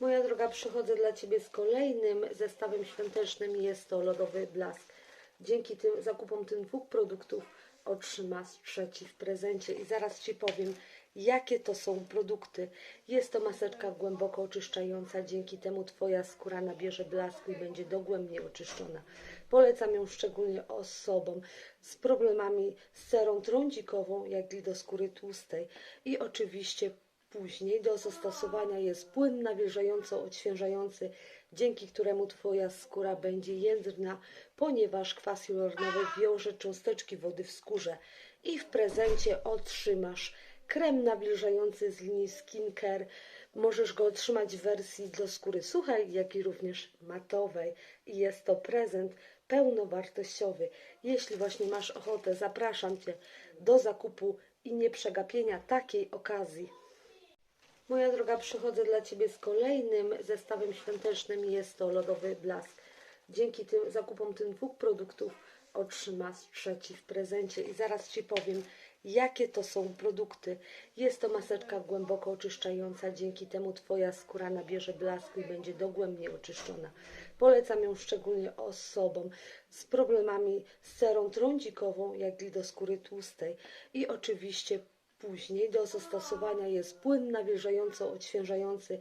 Moja droga, przychodzę dla Ciebie z kolejnym zestawem świątecznym. Jest to lodowy blask. Dzięki tym zakupom tych dwóch produktów otrzymasz trzeci w prezencie. I zaraz Ci powiem, jakie to są produkty. Jest to maseczka głęboko oczyszczająca. Dzięki temu Twoja skóra nabierze blasku i będzie dogłębnie oczyszczona. Polecam ją szczególnie osobom z problemami z cerą trądzikową, jak i do skóry tłustej. I oczywiście Później do zastosowania jest płyn nawilżająco odświeżający, dzięki któremu Twoja skóra będzie jędrna, ponieważ kwas hialuronowy wiąże cząsteczki wody w skórze. I w prezencie otrzymasz krem nawilżający z linii Skincare. Możesz go otrzymać w wersji dla skóry suchej, jak i również matowej. I jest to prezent pełnowartościowy. Jeśli właśnie masz ochotę, zapraszam Cię do zakupu i nie przegapienia takiej okazji. Moja droga, przychodzę dla Ciebie z kolejnym zestawem świątecznym. Jest to lodowy blask. Dzięki tym zakupom tych dwóch produktów otrzymasz trzeci w prezencie. I zaraz Ci powiem, jakie to są produkty. Jest to maseczka głęboko oczyszczająca. Dzięki temu Twoja skóra nabierze blasku i będzie dogłębnie oczyszczona. Polecam ją szczególnie osobom z problemami z cerą trądzikową, jak i do skóry tłustej. I oczywiście Później do zastosowania jest płyn nawilżająco odświeżający,